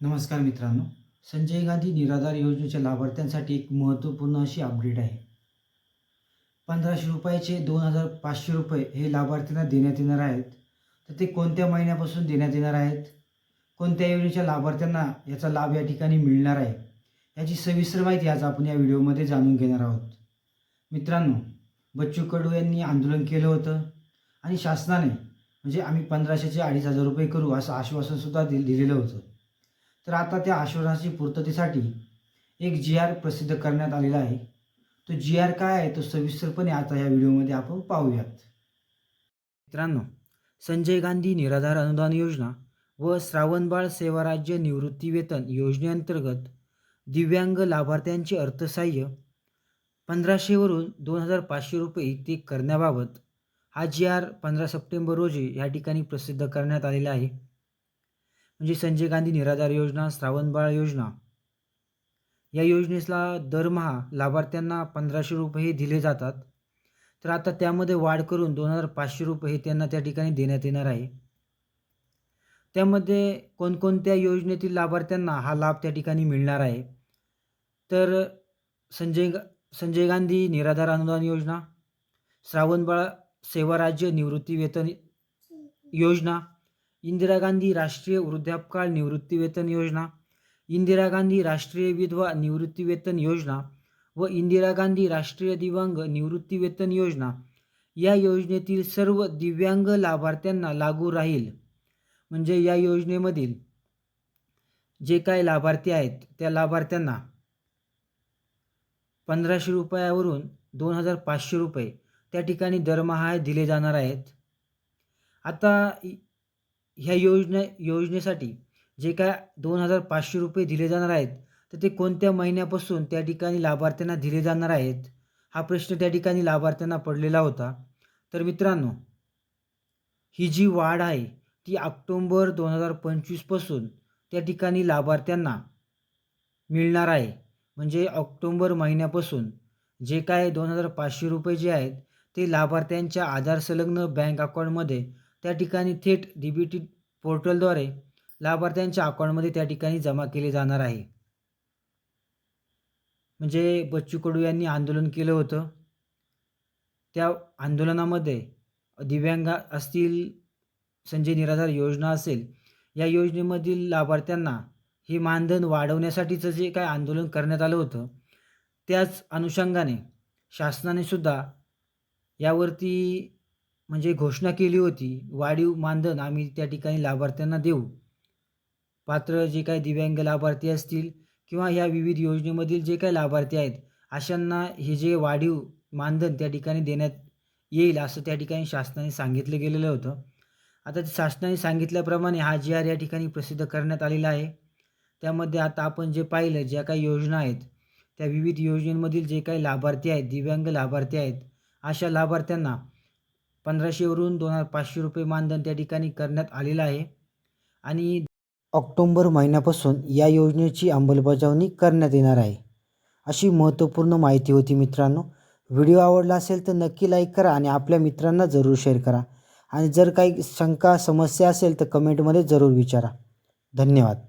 नमस्कार मित्रांनो. संजय गांधी निराधार योजनेच्या लाभार्थ्यांसाठी एक महत्त्वपूर्ण अशी अपडेट आहे. पंधराशे रुपयाचे दोन हजार पाचशे रुपये हे लाभार्थ्यांना देण्यात येणार आहेत. तर ते कोणत्या महिन्यापासून देण्यात येणार आहेत? कोणत्या योजनेच्या लाभार्थ्यांना याचा लाभ या ठिकाणी मिळणार आहे? याची सविस्तर माहिती आज आपण या व्हिडिओमध्ये जाणून घेणार आहोत. मित्रांनो बच्चू कडू यांनी आंदोलन केलं होतं आणि शासनाने म्हणजे आम्ही पंधराशेचे अडीच हजार रुपये करू असं आश्वासनसुद्धा दि दिलेलं होतं. तर आता त्या आश्वासनाची पूर्ततेसाठी एक जी आर प्रसिद्ध करण्यात आलेला आहे. तो जी आर काय आहे? तो सविस्तरपणे आता या व्हिडिओमध्ये आपण पाहूयात. मित्रांनो संजय गांधी निराधार अनुदान योजना व श्रावणबाळ सेवा राज्य निवृत्तीवेतन योजनेअंतर्गत दिव्यांग लाभार्थ्यांचे अर्थसहाय्य पंधराशेवरून दोन हजार पाचशे रुपये इतके करण्याबाबत हा जी आर पंधरा सप्टेंबर रोजी या ठिकाणी प्रसिद्ध करण्यात आलेला आहे. म्हणजे संजय गांधी निराधार योजना श्रावणबाळ योजना. या योजनेला दरमहा लाभार्थ्यांना पंधराशे रुपये हे दिले जातात. तर आता त्यामध्ये वाढ करून दोन हजार पाचशे रुपये हे त्यांना त्या ठिकाणी देण्यात येणार आहे. त्यामध्ये कोणकोणत्या योजनेतील लाभार्थ्यांना हा लाभ त्या ठिकाणी मिळणार आहे? तर संजय गा संजय गांधी निराधार अनुदान योजना श्रावणबाळ सेवा राज्य निवृत्ती वेतन योजना इंदिरा गांधी राष्ट्रीय वृद्धापकाळ निवृत्तीवेतन योजना इंदिरा गांधी राष्ट्रीय विधवा निवृत्तीवेतन योजना व इंदिरा गांधी राष्ट्रीय दिव्यांग निवृत्तीवेतन योजना या योजनेतील सर्व दिव्यांग लाभार्थ्यांना लागू राहील. म्हणजे या योजनेमधील जे काय लाभार्थी आहेत त्या लाभार्थ्यांना पंधराशे रुपयावरून दोन हजार पाचशे रुपये त्या ठिकाणी दरमहा दिले जाणार आहेत. आता ह्या योजना योजनेसाठी जे काय दोन हजार पाचशे रुपये दिले जाणार आहेत तर ते कोणत्या महिन्यापासून त्या ठिकाणी लाभार्थ्यांना दिले जाणार आहेत हा प्रश्न त्या ठिकाणी लाभार्थ्यांना पडलेला होता. तर मित्रांनो ही जी वाढ आहे ती ऑक्टोंबर दोन हजार पंचवीसपासून त्या ठिकाणी लाभार्थ्यांना मिळणार आहे. म्हणजे ऑक्टोंबर महिन्यापासून जे काय दोन हजार पाचशे रुपये जे आहेत ते लाभार्थ्यांच्या आधार संलग्न बँक अकाउंटमध्ये त्या ठिकाणी थेट डी बी टी पोर्टलद्वारे लाभार्थ्यांच्या अकाउंटमध्ये त्या ठिकाणी जमा केले जाणार आहे. म्हणजे बच्चू कडू यांनी आंदोलन केलं होतं. त्या आंदोलनामध्ये दिव्यांग असतील संजय निराधार योजना असेल या योजनेमधील लाभार्थ्यांना हे मानधन वाढवण्यासाठीचं जे काय आंदोलन करण्यात आलं होतं त्याच अनुषंगाने शासनाने सुद्धा यावरती म्हणजे घोषणा केली होती वाढीव मानधन आम्ही त्या ठिकाणी लाभार्थ्यांना देऊ. पात्र जे काही दिव्यांग लाभार्थी असतील किंवा ह्या विविध योजनेमधील जे काही लाभार्थी आहेत अशांना हे जे वाढीव मानधन त्या ठिकाणी देण्यात येईल असं त्या ठिकाणी शासनाने सांगितलं गेलेलं होतं. आता शासनाने सांगितल्याप्रमाणे हा जी आर या ठिकाणी प्रसिद्ध करण्यात आलेला आहे. त्यामध्ये आता आपण जे पाहिलं ज्या काही योजना आहेत त्या विविध योजनेमधील जे काही लाभार्थी आहेत दिव्यांग लाभार्थी आहेत अशा लाभार्थ्यांना पंधराशेवरून दोन हजार पाचशे रुपये मानधन त्या ठिकाणी करण्यात आलेलं आहे. आणि ऑक्टोंबर महिन्यापासून या योजनेची अंमलबजावणी करण्यात येणार आहे. अशी महत्त्वपूर्ण माहिती होती मित्रांनो. व्हिडिओ आवडला असेल तर नक्की लाईक करा आणि आपल्या मित्रांना जरूर शेअर करा. आणि जर काही शंका समस्या असेल तर कमेंटमध्ये जरूर विचारा. धन्यवाद.